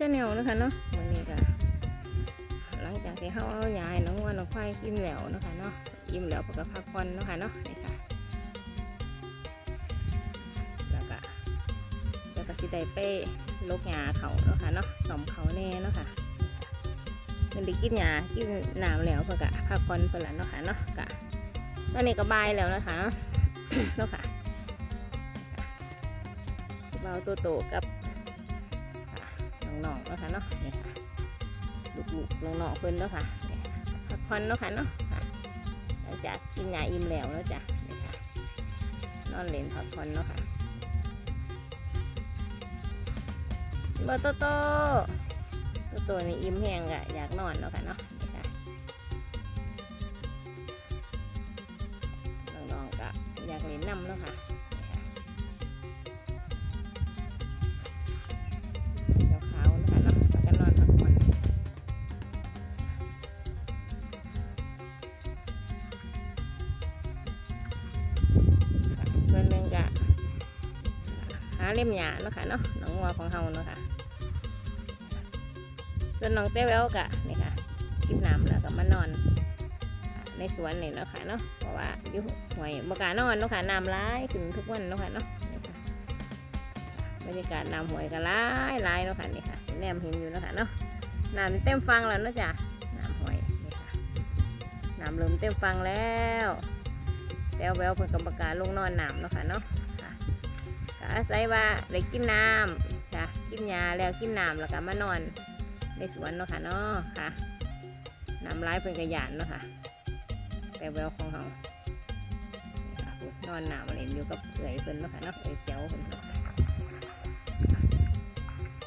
เจนวินชาแนลนะคะเนาะวันนี้ก็หลังจากที่เขาเอายายน้องวัวน้องควายกินแล้วนะคะเนาะอิ่มแล้วเพื่อก็พักผ่อนนะคะเนาะนี่ค่ะแล้วก็แล้วก็สิได้ไปลกหญ้าเขาเนาะค่ะเนาะสมเขาแน่เนาะค่ะมันได้กินหญ้ากินน้ำแล้วเพื่อก็พักผ่อนเพื่อละเนาะค่ะเนาะกะตอนนี้ก็บายแล้วนะคะเนาะเนาะค่ะเบาตัวโตกับ น้องๆเนาะค่ะเนาะนี่ค่ะลูกๆน้องๆเพิ่นเนาะค่ะพักผ่อนเนาะค่ะเนาะหลังจากกินยาอิ่มแล้วแล้วจ้ะนี่ค่ะนอนเล่นพักผ่อนเนาะค่ะบอโตโตโตโตนี่อิ่มแห้งกะอยากนอนเนาะค่ะเนาะ ค่ะส่วนนึงก็หาเล่มหยาเนาะค่ะเนาะน้องงัวของเฮาเนาะค่ะส่วนน้องเต้แววกะนี่ค่ะกินน้ำแล้วก็มานอน ในสวนนี่เนาะค่ะเนาะเพราะว่าอยู่ห่วยบกล้าศนอนเนาะค่ะน้ำร้ายขึ้นทุกวันเนาะค่ะเนาะบรรยากาศน้ำห่วยก็ร้ายร้ายเนาะค่ะนี่ค่ะแนมเห็นอยู่เนาะค่ะเนาะน้ำเต็มฟังแล้วเนาะจ้ะน้ำห่วยนี่ค่ะน้ำเริ่มเต็มฟังแล้ว แววแววเพิ่นกรรมการลงนอนน้ำเนาะค่ะเนาะค่ะอาศัยว่าได้กินน้ำจ้ะกินยาแล้วกินน้ำแล้วก็มานอนในสวนเนาะค่ะเนาะค่ะน้ำร้ายเพิ่นกระยานเนาะค่ะแววแววของเรานี่ค่ะนอนน้ำเล่นอยู่กับเอื่อยเพิ่นเนาะค่ะเนาะเอื่อยเจ้าเพิ่นเนาะ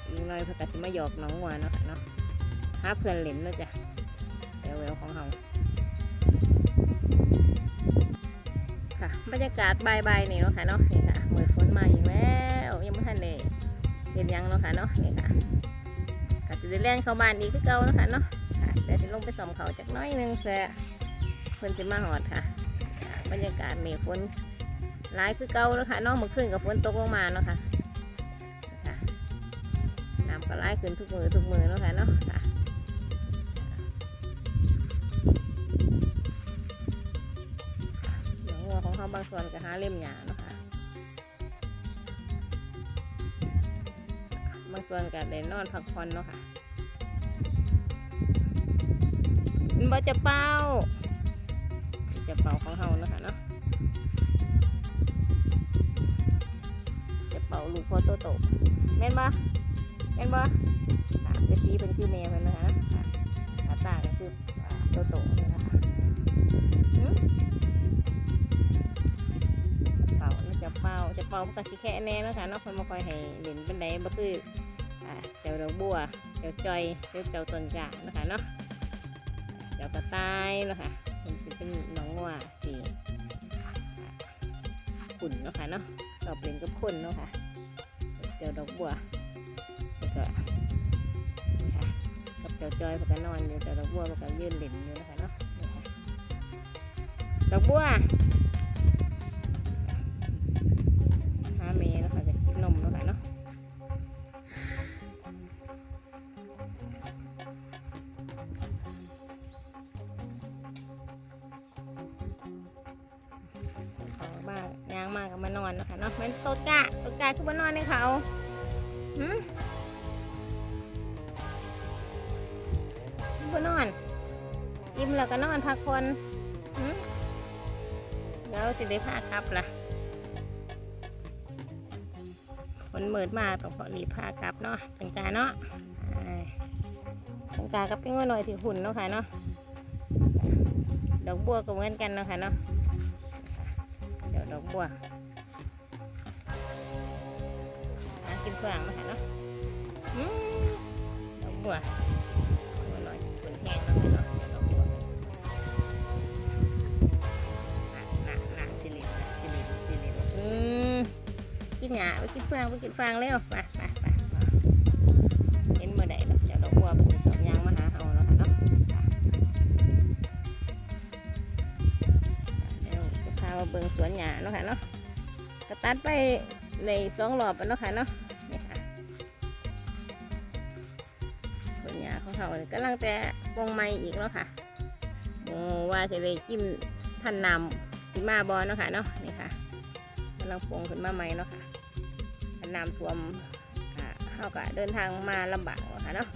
อีกหน่อยเพนกสิมาหยอกน้องวัวเนาะค่ะเนาะหาเพื่อนเล่นเนาะจ้ะแววแววของเรา ค่ะ บรรยากาศบายบายๆนี่เนาะค่ะเนาะนี่ค่ะมือฝนมาอีกแล้วยังไม่ทันได้เห็นยังเนาะค่ะเนาะนี่ค่ะก็จะได้เล่นเข้าบ้านอีกคือเก่าเนาะค่ะเนาะค่ะแต่จะลงไปส่อมเขาจากน้อยนึงเพื่อเพื่นจะมาหอดค่ะ บรรยากาศเมฆฝนหลายคือเก่าเนาะค่ะเนาะเมื่อคืนกับฝนตกลงมาเนาะค่ะน้ำก็ไล่ขึ้นทุกมือทุกมือเนาะค่ะเนาะค่ะ ของเขาบางส่วนก็หาเล่มหยาเนาะค่ะบางส่วนก็ได้นอนพักผ่อนเนาะค่ะมันบ่จะเป้าจะเป่าของเขาเนาะค่ะเนาะจะเป่าลูกพ่อโตโตแม่นบ่แม่นบ่อ่าเป็นสีเป็นคือแม่เพิ่นนะคะอ่าตาตาก็คืออ่าโตโตนะคะ จะเป่าจะเป่ามันก็สิแค่แน่เนาะคะนาะเพิ่นบ่ค่อยให้เล่นเปานใดบ่คืออ่าเจ้าดอกบัวเจ้าจอยหรือเจ้าต้นกล้าเนะคะเนาะเจ้ากระต่ายเนาะค่ะมันสิเป็นน้องว่าสีขุ่นเนาะค่ะเนาะชอบเล่นกับคนเนาะค่ะเจ้าดอกบัวแล้วก็นี่ค่ะกับเจ้าจอยเขาก็นอนอยู่เจ้าดอกบัวเขาก็ยืนเล่นอยู่นะคะเนาะดอกบัว มากก็มานอนแล้วค่ะเนาะมันโตกะโตกะคือมานอนในเขาหืมบนอน อิ่มแล้วก็นอนพักผ่อนหืมเดี๋ยวสิได้พาครับล่ะฝนเมืดมาต้องขอรีบพากลับเนาะตังกาเนาะตังกากับพี่ง้อหน่อยที่หุ่นเนาะค่ะเนาะดอกบัวก็เหมือนกันเนาะค่ะเนาะเดี๋ยวดอกบัว กินเฟืองนะคะเนาะอืมดอกบัวบัวลอยเป็นแห้งแล้วค่ะเนาะดอกบัวหนักหนักหนักสิริหนักสิริสิริอืมกินหยาไปกินเฟืองไปกินฟางเร็วไปไปไปมาเห็นเมื่อใดเนาะเดี๋ยวดอกบัวเป็นสองยางมาหาเฮาแล้วค่ะเนาะเดี๋ยวจะพามาเบิ่งสวนหญ้าเนาะค่ะเนาะก็ตัดไปในสองรอบแล้วเนาะค่ะเนาะ เขากำลังแต่ปลงไม้อีกแล้วค่ะโอ้ว่าสิได้จิ้มท่านนำสิมาบอเนาะค่ะเนาะนี่ค่ะกำลังปงขึ้นมาใหม่เนาะค่ะท่านนำท่วมเขาก็เดินทางมาลำบากเนาะค่ะเนาะ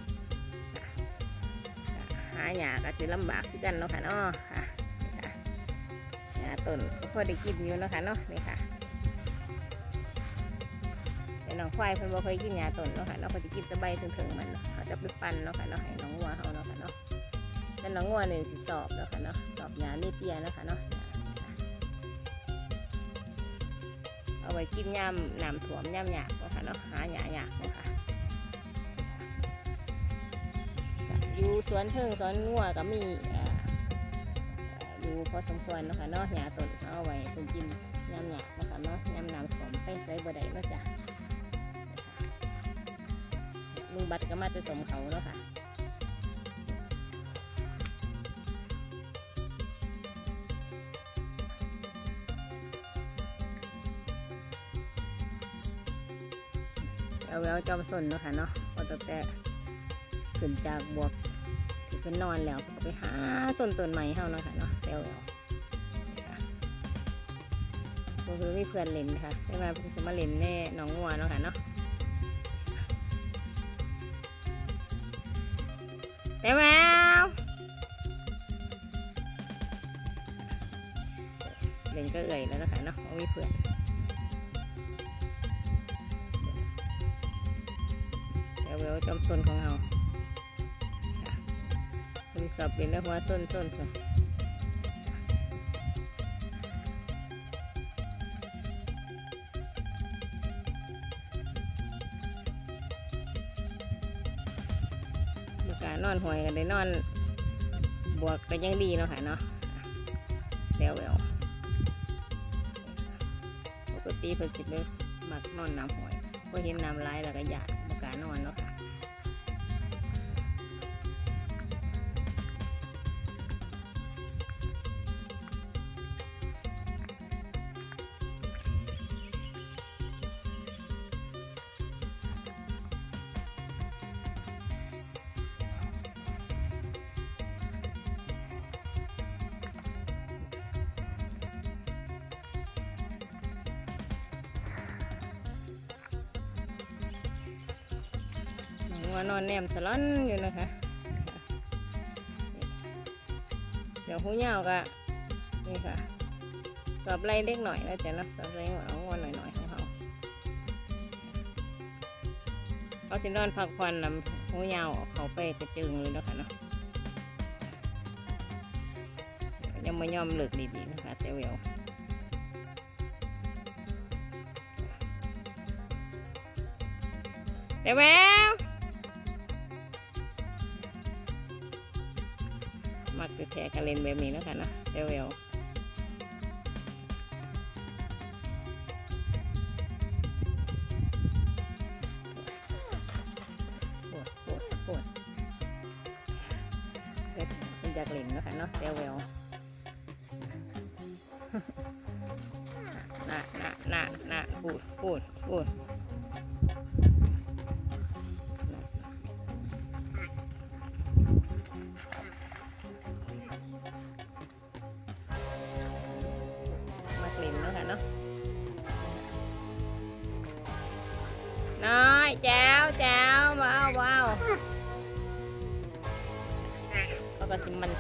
หาหญ้าก็สิลำบากคือกันเนาะค่ะเนาะค่ะนี่ค่ะต้นก็พอได้กินอยู่เนาะค่ะเนาะนี่ค่ะ น้องควายเพิ่นบ่เคยกินหญ้าต้นเนาะค่ะเนาะเขาจะกินแตะใบถึงๆมันเขาจะไปปั่นเนาะค่ะเนาะให้น้องวัวเฮาเนาะค่ะเนาะแต่น้องวัวนี่สิสอบเนาะค่ะเนาะสอบหญ้านี่เปียเนาะค่ะเนาะเอาไว้กินยามน้ำท่วมยามหยากเนาะค่ะเนาะหาหญ้าหยากเนาะค่ะอยู่สวนเทิงสวนงัวก็มีอยู่พอสมควรเนาะค่ะเนาะหญ้าต้นเอาไว้เพิ่นกินยามหยากเนาะค่ะเนาะยามน้ำท่วมไปใส่บ่ได้เนาะจ้ะ ลุงบัตรก็มาจะสมเขาแล้วค่ะเอาแววจอมสนเนาะค่ะเนาะพอตั้งแต่ขึ้นจากบวกที่เป็นนอนแล้วก็ไปหาส้นต้นใหม่เฮาเนาะค่ะเนาะแล้ววก็คือมีเพื่อนเล่นค่ะได้มาเพิ่งจะมาเล่นแน่หน้องงัวเนาะค่ะเนาะ เดี๋ยวแมวเล่นก็เอ่ยแล้วนะคะเนาะเอาไว้เผื่อเดี๋ยวเวจอมซนของเราค่ะมีสอบเรียนแล้วหัวส้นส้นส้น กล้านอนหอยกันได้นอน บวกก็ยังดีเนาะค่ะเนาะอะแล้วแล้วปกติเพิ่นสิไปมักนอนน้ำหอยพอเห็นน้ำไหลายแล้วก็อยากบกล้านอนเนาะค่ะ หัวนอนแนมสลอนอยู่นะคะ เดี๋ยวหูยาวก็นี่ค่ะ สอบไล่เล็กหน่อยแล้วจะนาะสอบไล่หัวเอาหัวหน่อยๆของเขาเขาสินอนพักผ่อนนำหูยาวออกเขาไปจะจึงเลยนะคะเนาะยังไม่ยอมเลิกดีๆนะคะแต่เวลแต่แวว มักจะแทกันเล่นแบบนี้นะคะนะแต่เวลปวดปวดปวดเฮ็ดเป็นจากหลินเนาะค่ะเนาะเซลเวลน่ะน่ะน่ะน่ะปูดปูดปูด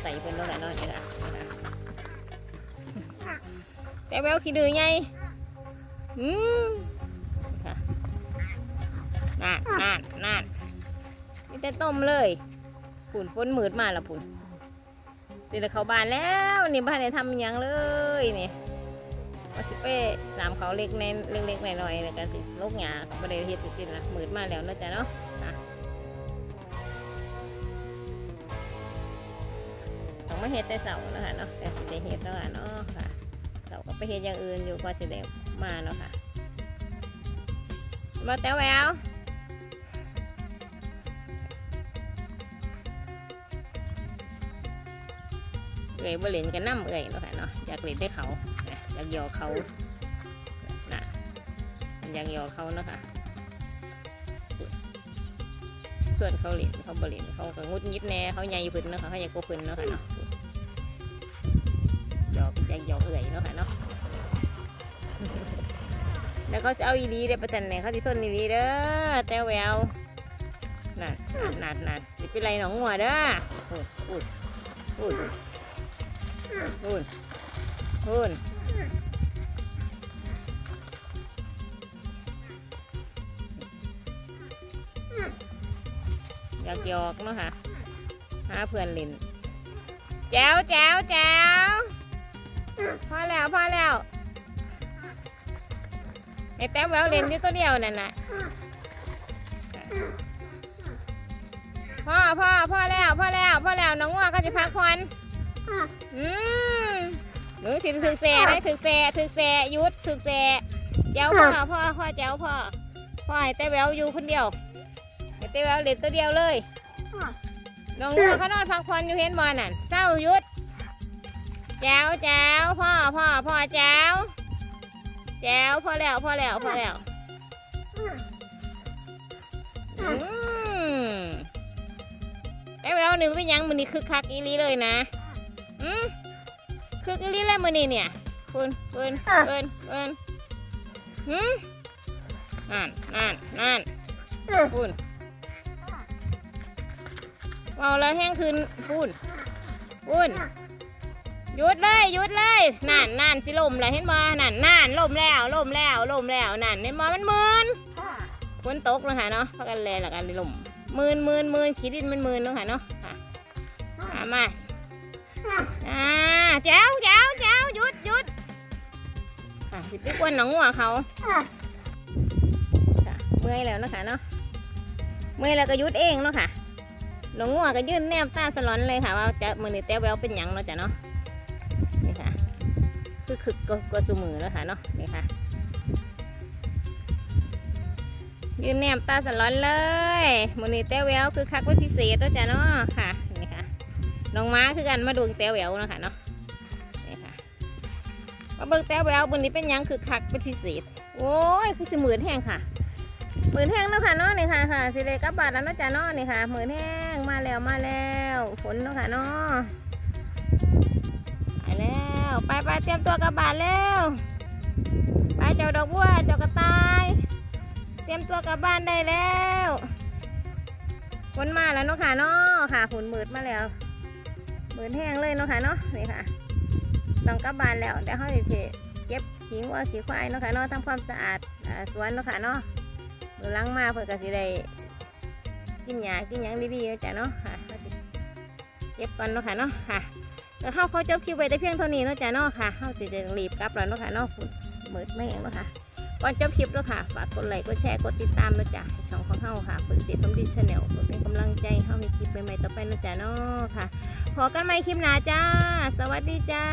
ใส่เพิ่นเนาะค่ะเนาะนี่ค่ะนะแต่แววขี้ดื้อไงอืมค่น่านน่านน่านมีแต่ต้มเลยฝุ่นฝนมืดมาละฝุ่นตื่นแต่เข้าบ้านแล้วนี่บ้านไหนทำยังเลยนี่ว่าสิเป้สามเขาเล็กในเล็กๆหน่อยๆในการสิลูกหยากับประเดี๋ยวเฮ็ดติดๆละมืดมาแล้วนาะจ๊ะเนาะ มาเฮ็ดแต่เสาร์เนะคะเนาะแต่สิได้เฮ็ดแล้วค่ะเนาะค่ะเสาร์ก็ไปเฮ็ดอย่างอื่นอยู่ก็จะได้มาเนาะค่ะมาแต้วแววเอ่ยบ่เล่นกันน้ำเอ่ยเนาะค่ะเนาะอยากเล่นได้เขาอยากยอกเขานะอยากยอกเขาเนาะคะ ส่วนเขาเล่นเขาบริเล่นเขาก็งุดยิดแหน่เขาใหญ่เพิ่นเนาะค่ะเขาใหญ่กว่าเพิ่นเนาะค่ะเนาะหยอกอยากหยอกเอื่อยเนาะค่ะเนาะแล้วก็จะเอาอีดีเด้อประจันเนี่ยเขาที่ส้นอีดีเด้อแต้วแววนั่นนั่นนั่นนั่นสิเป็นไรหนองหัวเด้อพูดพูดพูดพูดอ ยากหยอกเนาะค่ะหาเพื่อนเล่นแจวแจวแจวพอแล้วพอแล้วไอ้แต้มแววเล่นอยู่ตัวเดียวนั่นน่ะพ่อพ่อพ่อแล้วพ่อแล้วพ่อแล้วน้องงัวก็จะพักผ่อนอืมหนูถึงถึกแซ่ได้ถึกแซ่ถึกแซ่ยุดถึกแซ่เจ้าพ่อพ่อพ่อเจ้าพ่อพ่อให้แต่แววอยู่คนเดียว ให้แต่แววเล่นตัวเดียวเลยน้องงัวเขานอนพักผ่อนอยู่เห็นบอลนั่นเศร้าหยุดเจ้าเจ้าพ่อพ่อพ่อเจ้าแจ้วพอแล้วพอแล้วพอแล้วอืมแต่แววหนึ่งเป็นหยังมือนี้คึกคักอีหลีเลยนะอืมคึกอีหลีเลยมือนี้เนี่ยคุณคุณคุณคุณหืมนั่นนั่นนั่นคุณ เอาแล้วแห้งคืนคุณคุณหยุดเลยหยุดเลยนั่นนั่นสิลมเลยเห็นบ่นั่นนั่นลมแล้วลมแล้วลมแล้วนั่นเห็นบ่มันมืนฝนตกเลยค่ะเนาะพักกันแลแล้วกันลมมืนมืนมืนขีดินมันมืนเนาะค่ะเนาะค่ะมามาอ่าแจ้วแจ้วแจ้วหยุดหยุดอะสิไปกวนหนองหัวเขาค่ะเมื่อยแล้วเนาะค่ะเนาะเมื่อยแล้วก็หยุดเองเนาะค่ะ นองหัวก็ยื่นแนบตาสลอนเลยค่ะ ว่าจะมือนี่แต้วแววเป็นหยังเนาะจ้ะเนาะนี่ค่ะคือคึกก็ก็สูมือแล้วค่ะเนาะนี่ค่ะยืนแนมตาสลอนเลยมือนี้แต้วแววคือคักเป็นพิเศษแล้วจ้ะเนาะค่ะนี่ค่ะน้องม้าคือกันมาดูแต้วแววเนาะค่ะเนาะนี่ค่ะมาเบิ่งแต้วแววบนนี้เป็นยังคือคักเป็นพิเศษโอ้ยคือสมื่นแห้งค่ะ หมื่นแห้งเนาะค่ะเนาะนี่ค่ะค่ะสิเลยกลับบาทแล้วเนาะจ้ะเนาะนี่ค่ะหมื่นแห้งมาแล้วมาแล้วฝนเนาะค่ะเนาะไปแล้วไปไปเตรียมตัวกับบานแล้วไปเจ้าดอกบัวเจ้ากระต่าย เตรียมตัวกลับบ้านได้แล้วฝนมาแล้วเนาะค่ะเนาะค่ะฝนมืดมาแล้วมืดแห้งเลยเนาะค่ะเนาะนี่ค่ะต้องกลับบ้านแล้วเดี๋ยวเขาจะเก็บขี้วัวขี้ควายเนาะค่ะเนาะทำความสะอาดสวนเนาะค่ะเนาะ ดูล้างมาเพื่อกสิได้กินหญ้ากินยังดีๆนะจ้ะเนาะค่ะเก็บก่อนเนาะค่ะเนาะค่ะแล้วเขาเขาจบคลิปไว้ได้เพียงเท่านี้เนาะจ้ะเนาะค่ะเข้าจะจะรีบกลับแล้วเนาะค่ะเนาะฝุ่นเหมือดไม่เองเนาะค่ะก่อนจบคลิปเนาะค่ะ ฝากกดไลค์ กดแชร์ กดติดตามเนาะจ้ะช่องของเฮาค่ะกดเสียบตมดิชแนลกดเป็นกำลังใจให้เฮามีคลิปใหม่ๆต่อไปเนาะจ้ะเนาะค่ะ พอกันใหม่คลิปหน้าจ้า สวัสดีจ้า